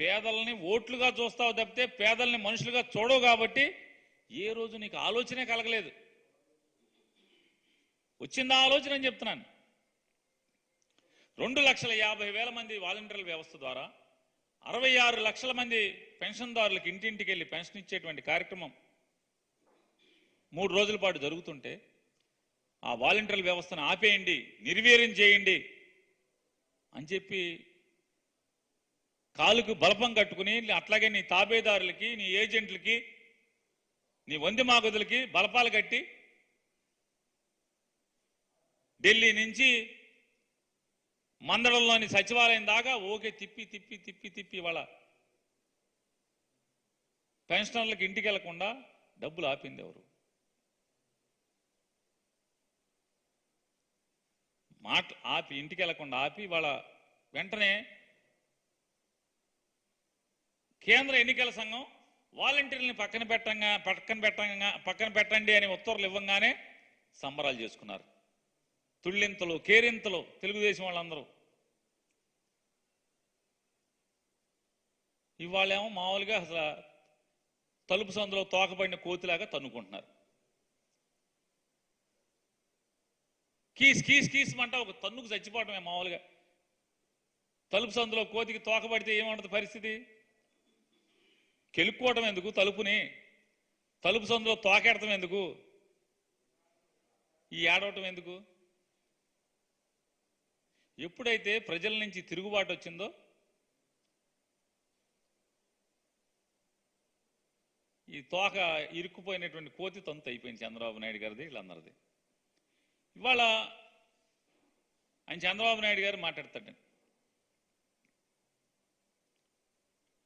పేదల్ని ఓట్లుగా చూస్తావు తప్పితే పేదల్ని మనుషులుగా చూడవు కాబట్టి ఏ రోజు నీకు ఆలోచనే కలగలేదు. వచ్చిందా ఆలోచన అని చెప్తున్నాను. రెండు లక్షల యాభై వేల మంది వాలంటీర్ల వ్యవస్థ ద్వారా అరవై ఆరు లక్షల మంది పెన్షన్దారులకు ఇంటింటికి వెళ్ళి పెన్షన్ ఇచ్చేటువంటి కార్యక్రమం మూడు రోజుల పాటు జరుగుతుంటే ఆ వాలంటీర్ల వ్యవస్థను ఆపేయండి నిర్వీర్యం చేయండి అని చెప్పి కాలుకు బలపం కట్టుకుని అట్లాగే నీ తాబేదారులకి నీ ఏజెంట్లకి నీ వంది మాగుదులకి బలపాలు కట్టి ఢిల్లీ నుంచి మందడంలోని సచివాలయం దాకా ఓకే తిప్పి తిప్పి తిప్పి తిప్పి వాళ్ళ పెన్షనర్లకు ఇంటికి వెళ్ళకుండా డబ్బులు ఆపింది ఎవరు? మాట ఆపి ఇంటికి వెళ్ళకుండా ఆపి వాళ్ళ వెంటనే కేంద్ర ఎన్నికల సంఘం వాలంటీర్లని పక్కన పెట్టంగా పక్కన పెట్టంగా పక్కన పెట్టండి అని ఉత్తర్వులు ఇవ్వంగానే సంబరాలు చేసుకున్నారు. తుళ్ళింతలు కేరింతలు తెలుగుదేశం వాళ్ళందరూ. ఇవాళేమో మామూలుగా అసలు తలుపు సందులో తోకబడిన కోతిలాగా తన్నుకుంటున్నారు. కీస్ కీస్ కీస్ మంట ఒక తన్నుకు చచ్చిపోవటమే మామూలుగా. తలుపు సందులో కోతికి తోకబడితే ఏమంటుంది పరిస్థితి? కెలుక్కోవటం ఎందుకు? తలుపుని తలుపు సందులో తోకెడటం ఎందుకు? ఈ ఏడవటం ఎందుకు? ఎప్పుడైతే ప్రజల నుంచి తిరుగుబాటు వచ్చిందో ఈ తోక ఇరుక్కుపోయినటువంటి కోతి తొంత అయిపోయింది చంద్రబాబు నాయుడు గారిది వీళ్ళందరిది. ఇవాళ ఆయన చంద్రబాబు నాయుడు గారు మాట్లాడతాడు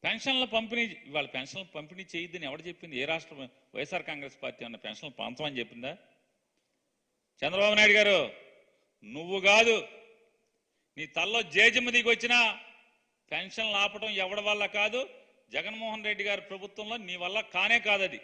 పెన్షన్ల పంపిణీ ఇవాళ పెన్షన్లు పంపిణీ చేయొద్దని ఎవడు చెప్పింది? ఏ రాష్ట్ర వైఎస్ఆర్ కాంగ్రెస్ పార్టీ అన్న పెన్షన్లు పంచమని చెప్పిందా? చంద్రబాబు నాయుడు గారు నువ్వు కాదు. నీ తల్లో జేజమ్మ దిగి వచ్చినా పెన్షన్లు ఆపడం ఎవడి వల్ల కాదు? జగన్మోహన్ రెడ్డి గారి ప్రభుత్వంలో నీ వల్ల కానే కాదది.